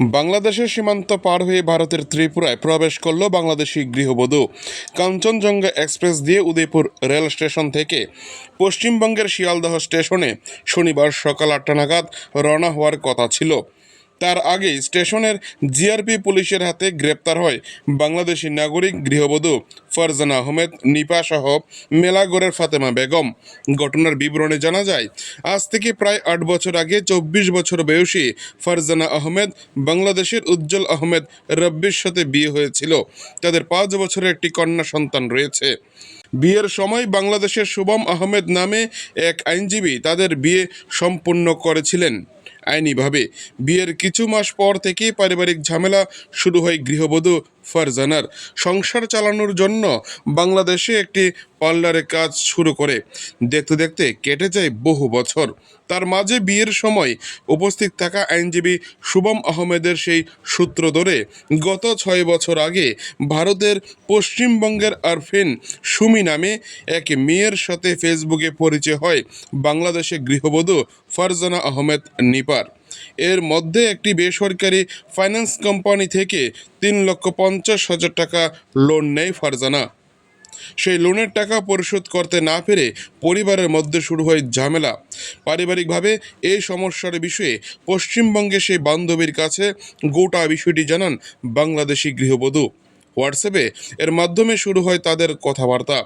বাংলাদেশের সীমান্ত পার হয়ে ভারতের ত্রিপুরায় প্রবেশ করল বাংলাদেশি গৃহবধূ। কাঞ্চনজঙ্ঘা এক্সপ্রেস দিয়ে উদয়পুর রেল স্টেশন থেকে পশ্চিমবঙ্গের শিয়ালদহ স্টেশনে শনিবার সকাল আটটা নাগাদ রওনা হওয়ার কথা ছিল। তার আগেই স্টেশনের জিআরপি পুলিশের হাতে গ্রেপ্তার হয় বাংলাদেশি নাগরিক গৃহবধূ ফারজানা আহমেদ, নিপা সহ মেলাগড়ের ফাতেমা বেগম। ঘটনার বিবরণে জানা যায়, আজ থেকে প্রায় আট বছর আগে চব্বিশ বছর বয়সী ফারজানা আহমেদ বাংলাদেশের উজ্জ্বল আহমেদ রব্বির সাথে বিয়ে হয়েছিল। তাদের পাঁচ বছরের একটি কন্যা সন্তান রয়েছে। বিয়ের সময় বাংলাদেশের শুভম আহমেদ নামে এক আইনজীবী তাদের বিয়ে সম্পূর্ণ করেছিলেন। আইনিভাবে বিয়ের কিছু মাস পর থেকেই পারিবারিক ঝামেলা শুরু হয় গৃহবধূ ফারজানার সংসার চালানোর জন্য বাংলাদেশে একটি পার্লারে কাজ শুরু করে। দেখতে দেখতে কেটে যায় বহু বছর। তার মাঝে বিয়ের সময় উপস্থিত থাকা আইনজীবী শুভম আহমেদের সেই সূত্র ধরে গত ছয় বছর আগে ভারতের পশ্চিমবঙ্গের আরফিন সুমি নামে এক মেয়ের সাথে ফেসবুকে পরিচয় হয় বাংলাদেশে গৃহবধূ ফারজানা আহমেদ নিপার। এর মধ্যে একটি বেসরকারি ফাইন্যান্স কোম্পানি থেকে তিন লক্ষ পঞ্চাশ হাজার টাকা লোন নেয় ফারজানা। সেই লোনের টাকা পরিশোধ করতে না পেরে পরিবারের মধ্যে শুরু হয় ঝামেলা। পারিবারিকভাবে এই সমস্যার বিষয়ে পশ্চিমবঙ্গে সেই বান্ধবীর কাছে গোটা বিষয়টি জানান বাংলাদেশি গৃহবধূ। হোয়াটসঅ্যাপে এর মাধ্যমে শুরু হয় তাদের কথাবার্তা।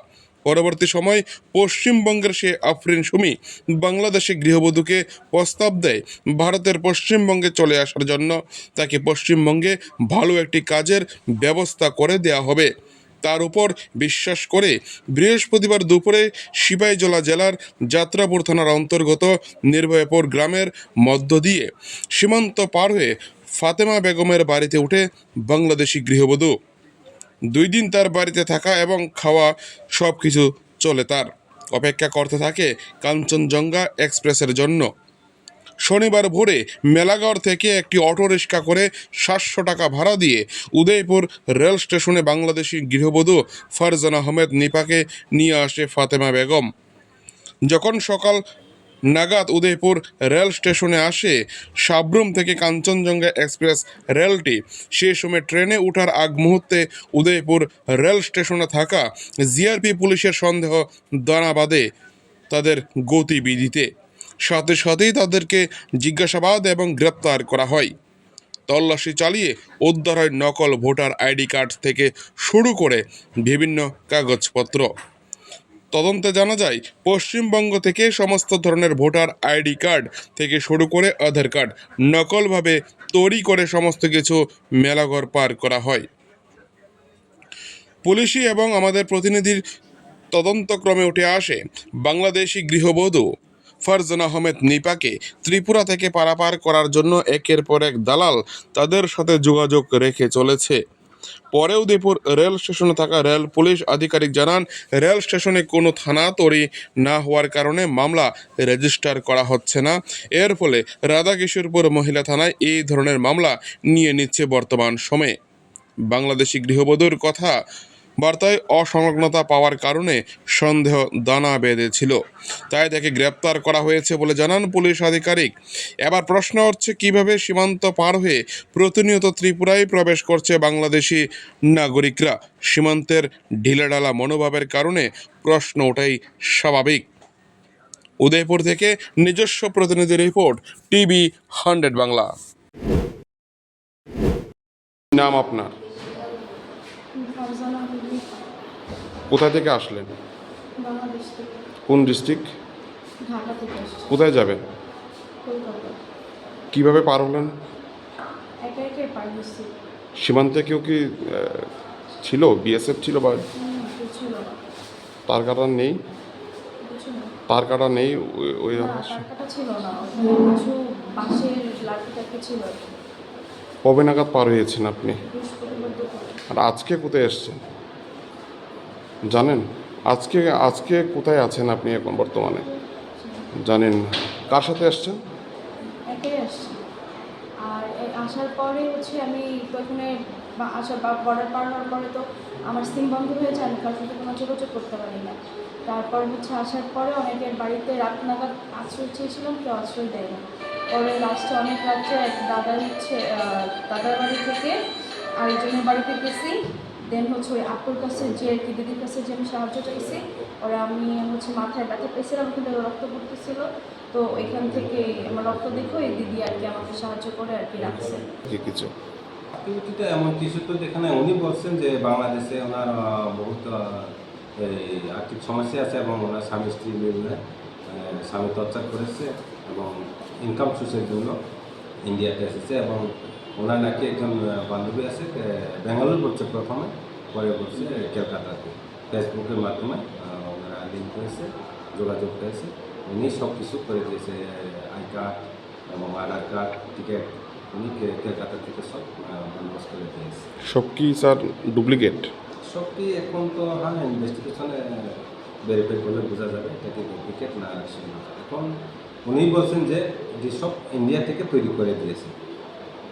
পরবর্তী সময় পশ্চিমবঙ্গের সে আফরিন সুমি বাংলাদেশে গৃহবধূকে প্রস্তাব দেয় ভারতের পশ্চিমবঙ্গে চলে আসার জন্য। তাকে পশ্চিমবঙ্গে ভালো একটি কাজের ব্যবস্থা করে দেয়া হবে। তার উপর বিশ্বাস করে বৃহস্পতিবার দুপুরে সিপাহীজলা জেলার যাত্রাপুর থানার অন্তর্গত নির্ভয়পুর গ্রামের মধ্য দিয়ে সীমান্ত পার হয়ে ফাতেমা বেগমের বাড়িতে উঠে বাংলাদেশি গৃহবধূ দুই দিন তার বাড়িতে থাকা এবং খাওয়া সব কিছু চলে তার। অপেক্ষা করতে থাকে কাঞ্চনজঙ্ঘা এক্সপ্রেসের জন্য। শনিবার ভোরে মেলাগড় থেকে একটি অটো রিক্সা করে সাতশো টাকা ভাড়া দিয়ে উদয়পুর রেল স্টেশনে বাংলাদেশি গৃহবধূ ফারজান আহমেদ নিপাকে নিয়ে আসে ফাতেমা বেগম। যখন সকাল নাগাদ উদয়পুর রেল স্টেশনে আসে সাবরুম থেকে কাঞ্চনজঙ্ঘা এক্সপ্রেস রেলটি। সেই সময় ট্রেনে ওঠার আগ মুহূর্তে উদয়পুর রেল স্টেশনে থাকা জিআরপি পুলিশের সন্দেহ দানা বাঁধে তাদের গতিবিধিতে। সাথে সাথেই তাদেরকে জিজ্ঞাসাবাদ এবং গ্রেপ্তার করা হয়। তল্লাশি চালিয়ে উদ্ধার হয় নকল ভোটার আইডি কার্ড থেকে শুরু করে বিভিন্ন কাগজপত্র। তদন্তে জানা যায়, পশ্চিমবঙ্গ থেকে সমস্ত ধরনের ভোটার আইডি কার্ড থেকে শুরু করে আধার কার্ড নকলভাবে তৈরি করে সমস্ত কিছু মেলাঘর পার করা হয়। পুলিশি এবং আমাদের প্রতিনিধির তদন্তক্রমে উঠে আসে বাংলাদেশি গৃহবধূ ফারজান আহমেদ নিপাকে ত্রিপুরা থেকে পারাপার করার জন্য একের পর এক দালাল তাদের সাথে যোগাযোগ রেখে চলেছে। পরে উদয়পুর রেল স্টেশনে থাকা রেল পুলিশ আধিকারিক জানান, রেল স্টেশনে কোনো থানা তৈরি না হওয়ার কারণে মামলা রেজিস্টার করা হচ্ছে না। এর ফলে রাধাকিশোরপুর মহিলা থানায় এই ধরনের মামলা নিয়ে নিচ্ছে বর্তমান সময়ে। বাংলাদেশি গৃহবধূর কথা বার্তায় অসংলগ্নতা পাওয়ার কারণে সন্দেহ দানা বেঁধেছিল। তাই তাকে গ্রেপ্তার করা হয়েছে বলে জানান পুলিশ আধিকারিক। এবার প্রশ্ন হচ্ছে কীভাবে সীমান্ত পার হয়ে প্রতিনিয়ত ত্রিপুরায় প্রবেশ করছে বাংলাদেশি নাগরিকরা? সীমান্তের ঢিলেঢালা মনোভাবের কারণে প্রশ্ন ওঠাই স্বাভাবিক। উদয়পুর থেকে নিজস্ব প্রতিনিধি রিপোর্ট, টিভি হান্ড্রেড বাংলা। নাম আপনার? কোথা থেকে আসলেন? কোন ডিস্ট্রিক্ট? কোথায় যাবেন? কীভাবে পার হলেন? সীমান্তে কেউ কি ছিল? বিএসএফ ছিল বা? তার কাটা নেই? তার কাটা নেই? ওই-। কবে নাগাদ পার হয়েছেন আপনি? আর আজকে কোথায় এসছেন? জানেন? আজকে আজকে কোথায় আছেন আপনি এখন বর্তমানে? জানেন, কার সাথে একাই আসছি। আর আসার পরে হচ্ছে আমি বা- আসার বর্ডার পার হওয়ার পরে তো আমার সিম বন্ধ হয়ে যায় আমি কারোর সাথে কোনো যোগাযোগ করতে পারি না। তারপর হচ্ছে আসার পরে অনেকের বাড়িতে রাত নাগাদ আশ্রয় চেয়েছিলাম, কেউ আশ্রয় দেয় না। পরে লাস্টে অনেক রাত্রে এক দাদা হচ্ছে দাদার বাড়ি থেকে আরেকজনের বাড়িতে গেছি দেন হচ্ছে ওই আপুর কাছে যে আর কি দিদির কাছে যে আমি সাহায্য চাইছি ওরা আমি হচ্ছে মাথায় ব্যথা পেয়েছিলাম থেকে রক্ত পড়তেছিল। তো ওইখান থেকে আমার রক্ত দেখো এই দিদি আর কি আমাকে সাহায্য করে আর কি রাখছে। কিছু অ্যাক্টিভিটিটা এমন কিছু তো যেখানে উনি বলছেন যে বাংলাদেশে ওনার বহুত আর্থিক সমস্যা আছে এবং ওনার স্বামী স্ত্রী মিলে স্বামী টর্চার করেছে এবং ইনকাম সোর্সের জন্য ইন্ডিয়াতে এসেছে এবং ওনার নাকি একজন বান্ধবী আছে আহ, ব্যাঙ্গালোর করছে প্রথমে। পরে করছে কলকাতাতে ফেসবুকের মাধ্যমে ওনারা লিঙ্ক করেছে যোগাযোগ করেছে। উনি সব কিছু করে দিয়েছে আই কার্ড এবং আধার কার্ড টিকিট। উনি কলকাতা থেকে সব বন্দোবস্ত করে দিয়েছে। সব কি স্যার ডুপ্লিকেট? সব কি এখন তো হ্যাঁ ইনভেস্টিগেশনে ভেরিফাই করলে বোঝা যাবে এটা কি ডুপ্লিকেট না এখন উনি বলছেন যে যে সব ইন্ডিয়া থেকে তৈরি করে দিয়েছে।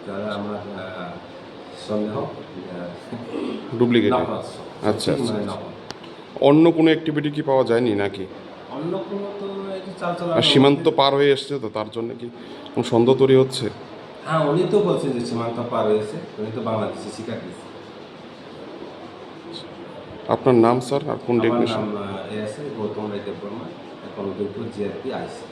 তারা আমার সন্দেহ? ডুপ্লিকেট আচ্ছা, আচ্ছা, আচ্ছা। অন্য কোনো অ্যাক্টিভিটি কি পাওয়া যায়নি নাকি? অন্য কোনো তো আর সীমান্ত পার হয়ে এসছে তো তার জন্য কি কোনো সন্দেহ তৈরি হচ্ছে? হ্যাঁ উনি তো বলছেন যে সীমান্ত পার হয়েছে উনি তো বাংলাদেশে স্বীকার দিয়েছে আপনার নাম স্যার? আর কোন আমার ডেফিনেশন নাম গৌতম রায় দেববর্মা এখন উদয়পুর জিআরপি আইসি